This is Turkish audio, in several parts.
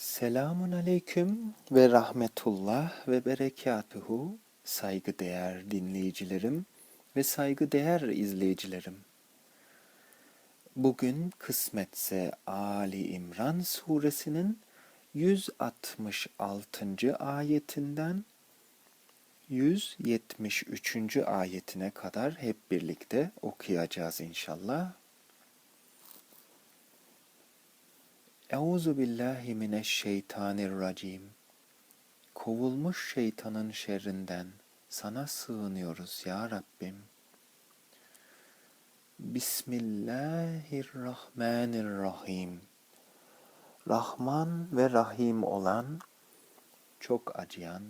Selamun aleyküm ve rahmetullah ve berekatuhu saygıdeğer dinleyicilerim ve saygıdeğer izleyicilerim. Bugün kısmetse Ali İmran suresinin 166. ayetinden 173. ayetine kadar hep birlikte okuyacağız inşallah. Euzu billahi mineşşeytanirracim. Kovulmuş şeytanın şerrinden sana sığınıyoruz ya Rabbim. Bismillahirrahmanirrahim. Rahman ve Rahim olan, çok acıyan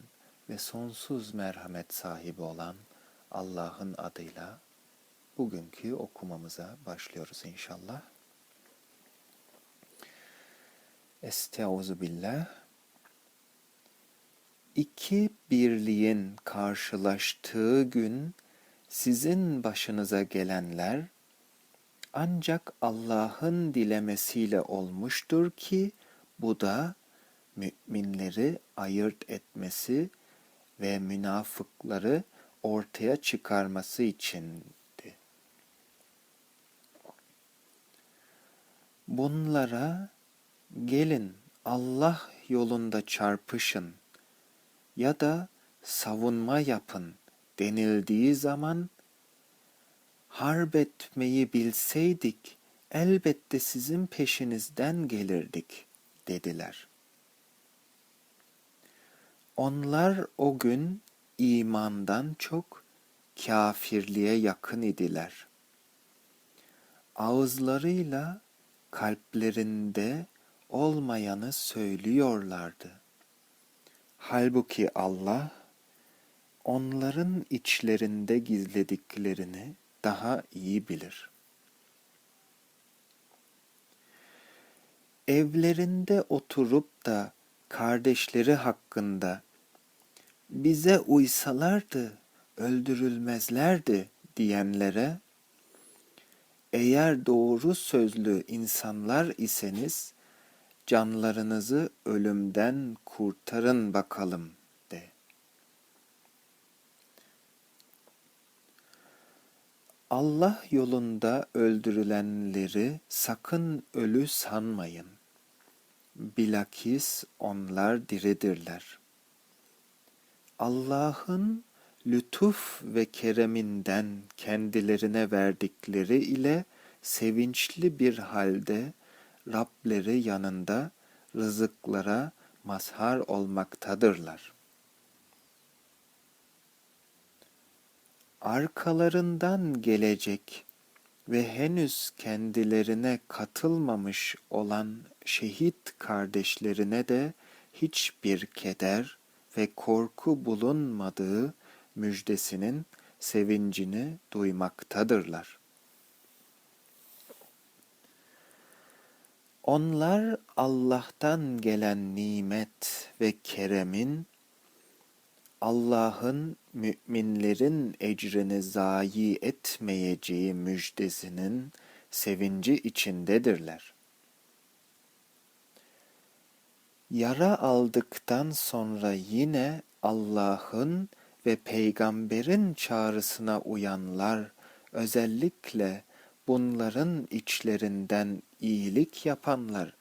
ve sonsuz merhamet sahibi olan Allah'ın adıyla bugünkü okumamıza başlıyoruz inşallah. Estaizu billah. İki birliğin karşılaştığı gün sizin başınıza gelenler ancak Allah'ın dilemesiyle olmuştur ki bu da müminleri ayırt etmesi ve münafıkları ortaya çıkarması içindi. Bunlara gelin Allah yolunda çarpışın ya da savunma yapın denildiği zaman harp etmeyi bilseydik elbette sizin peşinizden gelirdik dediler. Onlar o gün imandan çok kafirliğe yakın idiler. Ağızlarıyla kalplerinde olmayanı söylüyorlardı. Halbuki Allah onların içlerinde gizlediklerini daha iyi bilir. Evlerinde oturup da kardeşleri hakkında bize uysalardı öldürülmezlerdi diyenlere eğer doğru sözlü insanlar iseniz canlarınızı ölümden kurtarın bakalım de. Allah yolunda öldürülenleri sakın ölü sanmayın. Bilakis onlar diridirler. Allah'ın lütuf ve kereminden kendilerine verdikleri ile sevinçli bir halde Rableri yanında rızıklara mazhar olmaktadırlar. Arkalarından gelecek ve henüz kendilerine katılmamış olan şehit kardeşlerine de hiçbir keder ve korku bulunmadığı müjdesinin sevincini duymaktadırlar. Onlar Allah'tan gelen nimet ve keremin Allah'ın müminlerin ecrini zayi etmeyeceği müjdesinin sevinci içindedirler. Yara aldıktan sonra yine Allah'ın ve peygamberin çağrısına uyanlar özellikle bunların içlerinden iyilik yapanlar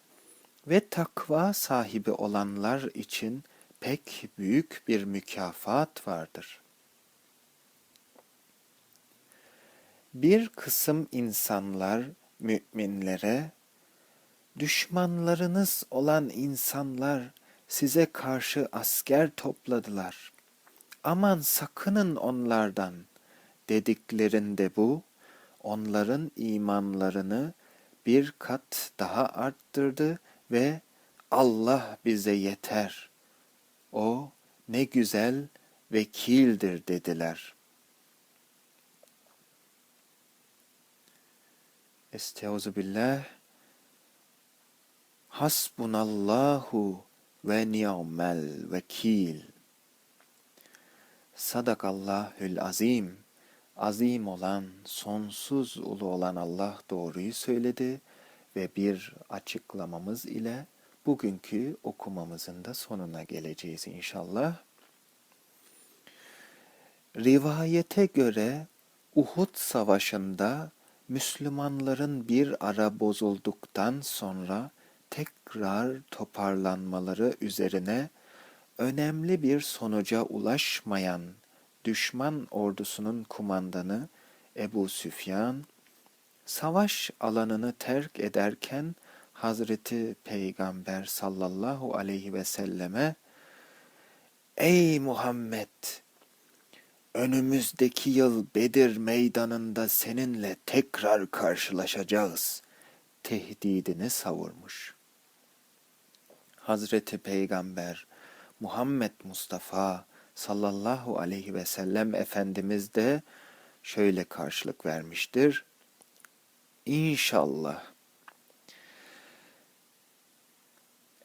ve takva sahibi olanlar için pek büyük bir mükafat vardır. Bir kısım insanlar müminlere düşmanlarınız olan insanlar size karşı asker topladılar. Aman sakının onlardan dediklerinde bu onların imanlarını bir kat daha arttırdı ve Allah bize yeter. O ne güzel vekildir dediler. Estaizu billah. Hasbunallahu ve ni'mel vekil. Sadakallahül azim azim olan, sonsuz ulu olan Allah doğruyu söyledi ve bir açıklamamız ile bugünkü okumamızın da sonuna geleceğiz inşallah. Rivayete göre Uhud Savaşı'nda Müslümanların bir ara bozulduktan sonra tekrar toparlanmaları üzerine önemli bir sonuca ulaşmayan düşman ordusunun kumandanı Ebu Süfyan, savaş alanını terk ederken Hazreti Peygamber sallallahu aleyhi ve selleme Ey Muhammed! Önümüzdeki yıl Bedir meydanında seninle tekrar karşılaşacağız tehdidini savurmuş. Hazreti Peygamber Muhammed Mustafa sallallahu aleyhi ve sellem Efendimiz de şöyle karşılık vermiştir. İnşallah.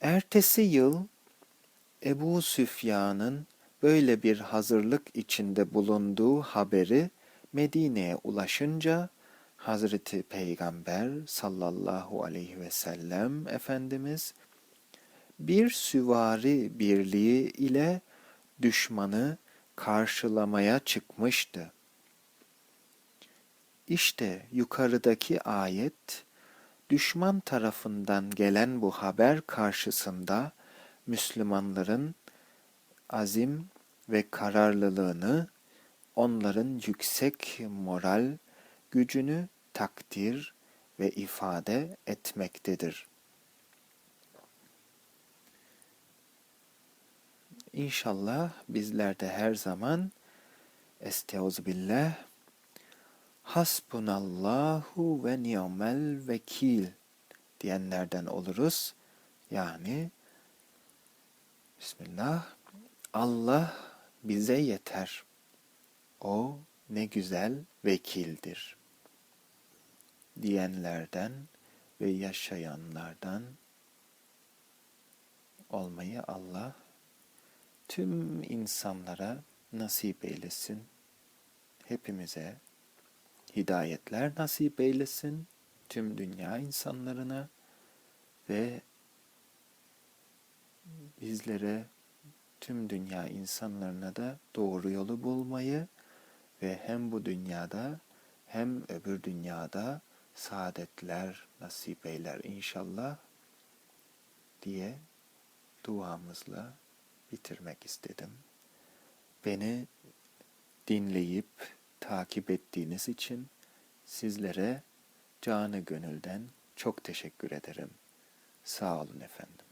Ertesi yıl Ebu Süfyan'ın böyle bir hazırlık içinde bulunduğu haberi Medine'ye ulaşınca Hazreti Peygamber sallallahu aleyhi ve sellem Efendimiz bir süvari birliği ile düşmanı karşılamaya çıkmıştı. İşte yukarıdaki ayet düşman tarafından gelen bu haber karşısında Müslümanların azim ve kararlılığını, onların yüksek moral gücünü takdir ve ifade etmektedir. İnşallah bizler de her zaman Estağfirullah Hasbunallahu ve ni'mel vekil diyenlerden oluruz. Yani Bismillah Allah bize yeter. O ne güzel vekildir. Diyenlerden ve yaşayanlardan olmayı Allah tüm insanlara nasip eylesin. Hepimize hidayetler nasip eylesin. Tüm dünya insanlarına ve bizlere tüm dünya insanlarına da doğru yolu bulmayı ve hem bu dünyada hem öbür dünyada saadetler nasip eyler inşallah diye duamızla bitirmek istedim. Beni dinleyip takip ettiğiniz için sizlere canı gönülden çok teşekkür ederim. Sağ olun efendim.